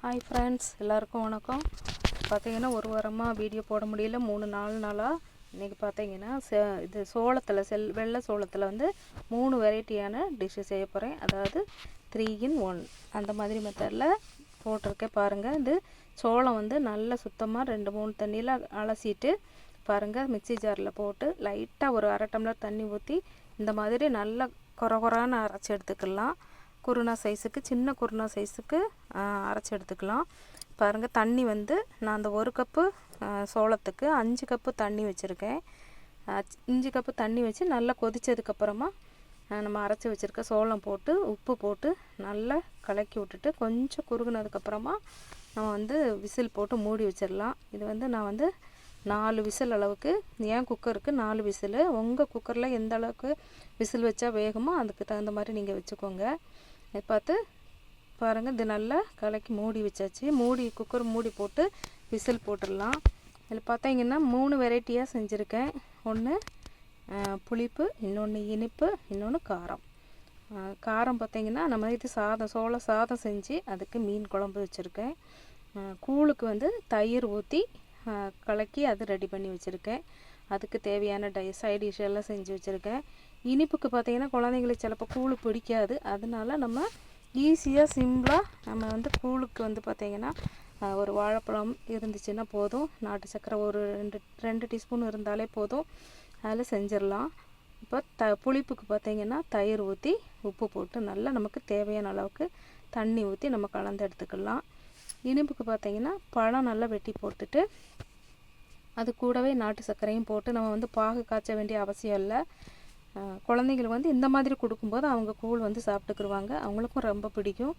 Hi friends எல்லாருக்கும் வணக்கம். பார்த்தீங்கன்னா ஒரு வாரமாக வீடியோ போட முடியல. மூணு நாலு நாளாக இன்றைக்கி பார்த்தீங்கன்னா செ இது சோளத்தில் செல் வெள்ளை சோளத்தில் வந்து மூணு வெரைட்டியான டிஷ்ஷு செய்ய போகிறேன் அதாவது த்ரீ இன் ஒன் அந்த மாதிரி மெத்தடில் போட்டிருக்கேன். பாருங்கள் இது சோளம் வந்து நல்லா சுத்தமாக ரெண்டு மூணு தண்ணியில் அலசிட்டு பாருங்கள் மிக்ஸி ஜாரில் போட்டு லைட்டாக ஒரு அரை டம்ளர் தண்ணி ஊற்றி இந்த மாதிரி நல்லா கொர கொரான்னு அரைச்சி எடுத்துக்கலாம். குருணா சைஸுக்கு சின்ன குருணா சைஸுக்கு அரைச்சி எடுத்துக்கலாம். பாருங்கள் தண்ணி வந்து நான் அந்த ஒரு கப்பு சோளத்துக்கு அஞ்சு கப்பு தண்ணி வச்சுருக்கேன். அஞ்சு கப்பு தண்ணி வச்சு நல்லா கொதித்ததுக்கப்புறமா நம்ம அரைச்சி வச்சுருக்க சோளம் போட்டு உப்பு போட்டு நல்லா கலக்கி விட்டுட்டு கொஞ்சம் குறுகுனதுக்கப்புறமா நம்ம வந்து விசில் போட்டு மூடி வச்சிடலாம் இது வந்து நான் வந்து நாலு விசில் அளவுக்கு ஏன் குக்கருக்கு நாலு விசில். உங்கள் குக்கரில் எந்த அளவுக்கு விசில் வச்சா வேகமோ அதுக்கு தகுந்த மாதிரி நீங்கள் வச்சுக்கோங்க. பார்த்து பாருங்கள் இது நல்லா கலக்கி மூடி வச்சாச்சு. மூடி குக்கர் மூடி போட்டு விசில் போட்டுடலாம். இதில் பார்த்தீங்கன்னா மூணு வெரைட்டியாக செஞ்சுருக்கேன். ஒன்று புளிப்பு இன்னொன்று இனிப்பு இன்னொன்று காரம். காரம் பார்த்திங்கன்னா நம்ம இது சாதம் சோள சாதம் செஞ்சு அதுக்கு மீன் குழம்பு வச்சுருக்கேன். கூழுக்கு வந்து தயிர் ஊற்றி கலக்கி அது ரெடி பண்ணி வச்சுருக்கேன். அதுக்கு தேவையான டை சைட் டிஷ் எல்லாம் செஞ்சு வச்சுருக்கேன். இனிப்புக்கு பார்த்திங்கன்னா குழந்தைங்களுக்கு சிலப்போ கூழ் பிடிக்காது. அதனால நம்ம ஈஸியாக சிம்பிளாக நம்ம வந்து கூழுக்கு வந்து பார்த்திங்கன்னா ஒரு வாழைப்பழம் இருந்துச்சுன்னா போதும். நாட்டு சக்கரை ஒரு ரெண்டு ரெண்டு டீஸ்பூன் இருந்தாலே போதும். அதில் செஞ்சிடலாம். இப்போ த புளிப்புக்கு பார்த்திங்கன்னா தயிர் ஊற்றி உப்பு போட்டு நல்லா நமக்கு தேவையான அளவுக்கு தண்ணி ஊற்றி நம்ம கலந்து எடுத்துக்கலாம். இனிப்புக்கு பார்த்திங்கன்னா பழம் நல்லா வெட்டி போட்டுட்டு அது கூடவே நாட்டு சர்க்கரையும் போட்டு நம்ம வந்து பாகு காய்ச்ச வேண்டிய அவசியம் இல்லை. குழந்தைங்களுக்கு வந்து இந்த மாதிரி கொடுக்கும்போது அவங்க கூழ் வந்து சாப்பிட்டுக்குருவாங்க. அவங்களுக்கும் ரொம்ப பிடிக்கும்.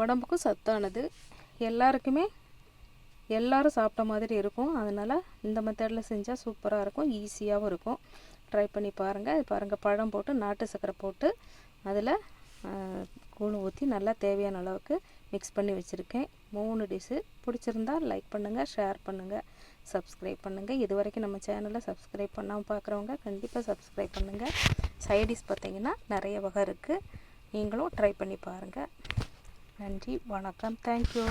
உடம்புக்கும் சத்தானது. எல்லாருக்குமே எல்லோரும் சாப்பிட்ட மாதிரி இருக்கும். அதனால் இந்த மெத்தடில் செஞ்சால் சூப்பராக இருக்கும். ஈஸியாகவும் இருக்கும். ட்ரை பண்ணி பாருங்கள் பாருங்கள் பழம் போட்டு நாட்டு சர்க்கரை போட்டு அதில் கூழ் ஊற்றி நல்லா தேவையான அளவுக்கு மிக்ஸ் பண்ணி வச்சுருக்கேன். மூணு டிஷ்ஷு பிடிச்சிருந்தா லைக் பண்ணுங்கள் ஷேர் பண்ணுங்கள் சப்ஸ்கிரைப் பண்ணுங்கள் இது வரைக்கும் நம்ம சேனலை சப்ஸ்கிரைப் பண்ணாமல் பார்க்குறவங்க கண்டிப்பாக சப்ஸ்கிரைப் பண்ணுங்கள் சைடிஷ் பார்த்திங்கன்னா நிறைய வகை இருக்குது நீங்களும் ட்ரை பண்ணி பாருங்கள் நன்றி வணக்கம். தேங்க்யூ